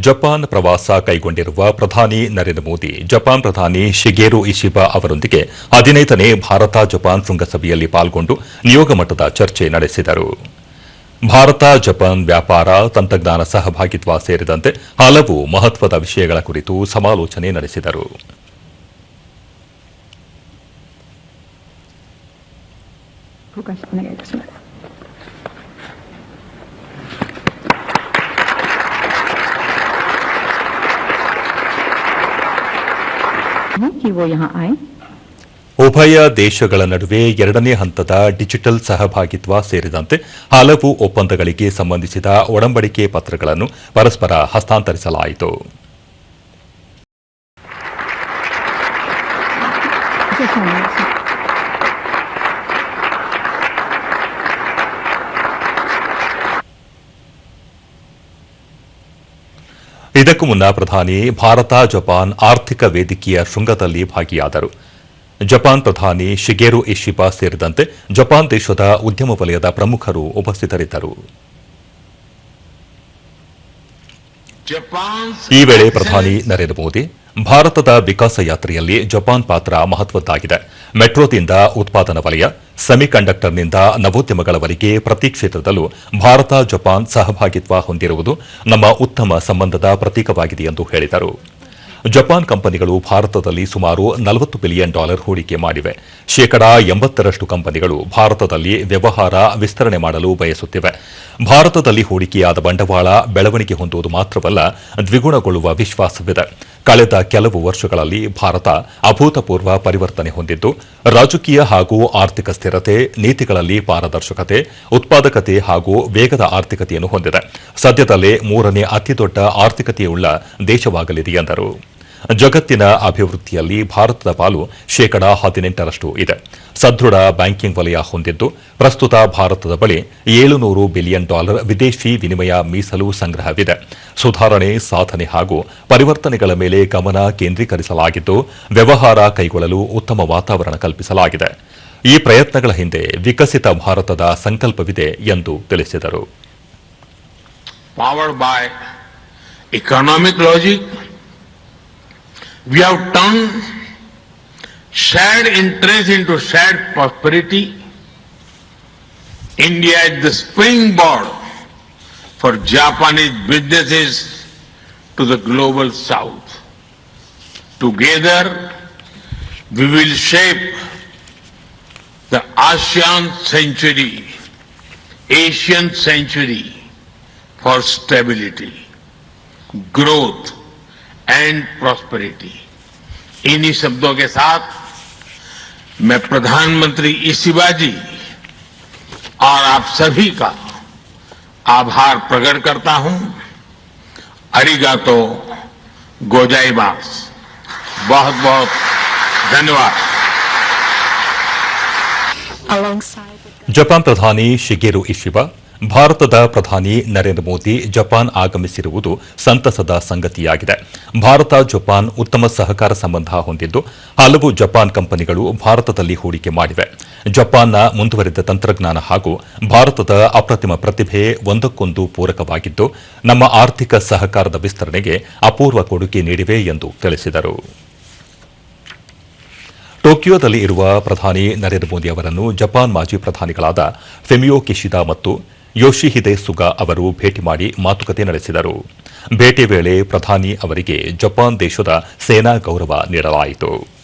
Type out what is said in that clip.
Japan ಪ್ರವಾಸ ಕೈಗೊಂಡಿರುವ ಪ್ರಧಾನಿ ನರೇಂದ್ರ ಮೋದಿ, ಜಪಾನ್ ಪ್ರಧಾನಿ ಶಿಗೇರು ಇಶಿಬಾ ಅವರೊಂದಿಗೆ ಹದಿನೈದನೇ ಭಾರತ ಜಪಾನ್ ಶೃಂಗಸಭೆಯಲ್ಲಿ ಪಾಲ್ಗೊಂಡು ನಿಯೋಗ ಮಟ್ಟದ ಚರ್ಚೆ ನಡೆಸಿದರು. ಭಾರತ, ಜಪಾನ್ ವ್ಯಾಪಾರ, ತಂತ್ರಜ್ಞಾನ ಸಹಭಾಗಿತ್ವ ಸೇರಿದಂತೆ ಹಲವು ಮಹತ್ವದ ವಿಷಯಗಳ ಕುರಿತು ಸಮಾಲೋಚನೆ ನಡೆಸಿದರು. हैं कि वो यहाँ आए ಉಭಯ ದೇಶಗಳ ನಡುವೆ ಎರಡನೇ ಹಂತದ ಡಿಜಿಟಲ್ ಸಹಭಾಗಿತ್ವ ಸೇರಿದಂತೆ ಹಲವು ಒಪ್ಪಂದಗಳಿಗೆ ಸಂಬಂಧಿಸಿದ ಒಡಂಬಡಿಕೆ ಪತ್ರಗಳನ್ನು ಪರಸ್ಪರ ಹಸ್ತಾಂತರಿಸಲಾಯಿತು ಇದಕ್ಕೂ ಮುನ್ನ ಪ್ರಧಾನಿ ಭಾರತ, ಜಪಾನ್ ಆರ್ಥಿಕ ವೇದಿಕೆಯ ಶೃಂಗದಲ್ಲಿ ಭಾಗಿಯಾದರು. ಜಪಾನ್ ಪ್ರಧಾನಿ ಶಿಗೇರು ಇಶಿಬಾ ಸೇರಿದಂತೆ ಜಪಾನ್ ದೇಶದ ಉದ್ಯಮ ವಲಯದ ಪ್ರಮುಖರು ಉಪಸ್ಥಿತರಿದ್ದರು. ಈ ವೇಳೆ ಪ್ರಧಾನಿ ನರೇಂದ್ರ ಮೋದಿ, ಭಾರತದ ವಿಕಾಸ ಯಾತ್ರೆಯಲ್ಲಿ ಜಪಾನ್ ಪಾತ್ರ ಮಹತ್ವದ್ದಾಗಿದೆ. ಮೆಟ್ರೋದಿಂದ ಉತ್ಪಾದನಾ ವಲಯ, ಸೆಮಿಕಂಡಕ್ಟರ್ನಿಂದ ನವೋದ್ಯಮಗಳವರೆಗೆ ಪ್ರತಿ ಕ್ಷೇತ್ರದಲ್ಲೂ ಭಾರತ ಜಪಾನ್ ಸಹಭಾಗಿತ್ವ ಹೊಂದಿರುವುದು ನಮ್ಮ ಉತ್ತಮ ಸಂಬಂಧದ ಪ್ರತೀಕವಾಗಿದೆ ಎಂದು ಹೇಳಿದರು. ಜಪಾನ್ ಕಂಪನಿಗಳು ಭಾರತದಲ್ಲಿ ಸುಮಾರು ನಲವತ್ತು ಬಿಲಿಯನ್ ಡಾಲರ್ ಹೂಡಿಕೆ ಮಾಡಿವೆ. ಶೇಕಡಾ ಎಂಬತ್ತರಷ್ಟು ಕಂಪನಿಗಳು ಭಾರತದಲ್ಲಿ ವ್ಯವಹಾರ ವಿಸ್ತರಣೆ ಮಾಡಲು ಬಯಸುತ್ತಿವೆ. ಭಾರತದಲ್ಲಿ ಹೂಡಿಕೆಯಾದ ಬಂಡವಾಳ ಬೆಳವಣಿಗೆ ಹೊಂದುವುದು ಮಾತ್ರವಲ್ಲ, ದ್ವಿಗುಣಗೊಳ್ಳುವ ವಿಶ್ವಾಸವಿದೆ. ಕಳೆದ ಕೆಲವು ವರ್ಷಗಳಲ್ಲಿ ಭಾರತ ಅಭೂತಪೂರ್ವ ಪರಿವರ್ತನೆ ಹೊಂದಿದ್ದು, ರಾಜಕೀಯ ಹಾಗೂ ಆರ್ಥಿಕ ಸ್ಥಿರತೆ, ನೀತಿಗಳಲ್ಲಿ ಪಾರದರ್ಶಕತೆ, ಉತ್ಪಾದಕತೆ ಹಾಗೂ ವೇಗದ ಆರ್ಥಿಕತೆಯನ್ನು ಹೊಂದಿದೆ. ಸದ್ಯದಲ್ಲೇ ಮೂರನೇ ಅತಿದೊಡ್ಡ ಆರ್ಥಿಕತೆಯುಳ್ಳ ದೇಶವಾಗಲಿದೆ ಎಂದರು. ಜಗತ್ತಿನ ಅಭಿವೃದ್ಧಿಯಲ್ಲಿ ಭಾರತದ ಪಾಲು ಶೇಕಡಾ ಹದಿನೆಂಟರಷ್ಟು ಇದೆ. ಸದೃಢ ಬ್ಯಾಂಕಿಂಗ್ ವಲಯ ಹೊಂದಿದ್ದು ಪ್ರಸ್ತುತ ಭಾರತದ ಬಳಿ ಏಳುನೂರು ಬಿಲಿಯನ್ ಡಾಲರ್ ವಿದೇಶಿ ವಿನಿಮಯ ಮೀಸಲು ಸಂಗ್ರಹವಿದೆ. ಸುಧಾರಣೆ ಸಾಧನೆ ಹಾಗೂ ಪರಿವರ್ತನೆಗಳ ಮೇಲೆ ಗಮನ ಕೇಂದ್ರೀಕರಿಸಲಾಗಿದ್ದು ವ್ಯವಹಾರ ಕೈಗೊಳ್ಳಲು ಉತ್ತಮ ವಾತಾವರಣ ಕಲ್ಪಿಸಲಾಗಿದೆ. ಈ ಪ್ರಯತ್ನಗಳ ಹಿಂದೆ ವಿಕಸಿತ ಭಾರತದ ಸಂಕಲ್ಪವಿದೆ ಎಂದು ತಿಳಿಸಿದರು. Powered logic, we have turned shared interest into shared prosperity. India is the springboard for Japanese businesses to the global south. Together, we will shape the ASEAN century, Asian century for stability, growth and prosperity इन्हीं शब्दों के साथ मैं प्रधानमंत्री शिवाजी और आप सभी का आभार प्रकट करता हूँ। अरिगातो गोजाईबास बहुत बहुत धन्यवाद। जापान प्रधानी शिगेरो इशिबा ಭಾರತದ ಪ್ರಧಾನಿ ನರೇಂದ್ರ ಮೋದಿ ಜಪಾನ್ ಆಗಮಿಸಿರುವುದು ಸಂತಸದ ಸಂಗತಿಯಾಗಿದೆ. ಭಾರತ, ಜಪಾನ್ ಉತ್ತಮ ಸಹಕಾರ ಸಂಬಂಧ ಹೊಂದಿದ್ದು ಹಲವು ಜಪಾನ್ ಕಂಪನಿಗಳು ಭಾರತದಲ್ಲಿ ಹೂಡಿಕೆ ಮಾಡಿವೆ. ಜಪಾನ್ನ ಮುಂದುವರಿದ ತಂತ್ರಜ್ಞಾನ ಹಾಗೂ ಭಾರತದ ಅಪ್ರತಿಮ ಪ್ರತಿಭೆ ಒಂದಕ್ಕೊಂದು ಪೂರಕವಾಗಿದ್ದು ನಮ್ಮ ಆರ್ಥಿಕ ಸಹಕಾರದ ವಿಸ್ತರಣೆಗೆ ಅಪೂರ್ವ ಕೊಡುಗೆ ನೀಡಿವೆ ಎಂದು ತಿಳಿಸಿದರು. ಟೋಕಿಯೋದಲ್ಲಿ ಇರುವ ಪ್ರಧಾನಿ ನರೇಂದ್ರ ಮೋದಿ ಅವರನ್ನು ಜಪಾನ್ ಮಾಜಿ ಪ್ರಧಾನಿಗಳಾದ ಫೆಮಿಯೋ ಕಿಶಿದಾ ಮತ್ತು ಯೋಶಿಹಿದೆ ಸುಗಾ ಅವರು ಭೇಟಿ ಮಾಡಿ ಮಾತುಕತೆ ನಡೆಸಿದರು. ಭೇಟಿ ವೇಳೆ ಪ್ರಧಾನಿ ಅವರಿಗೆ ಜಪಾನ್ ದೇಶದ ಸೇನಾ ಗೌರವ ನೀಡಲಾಯಿತು.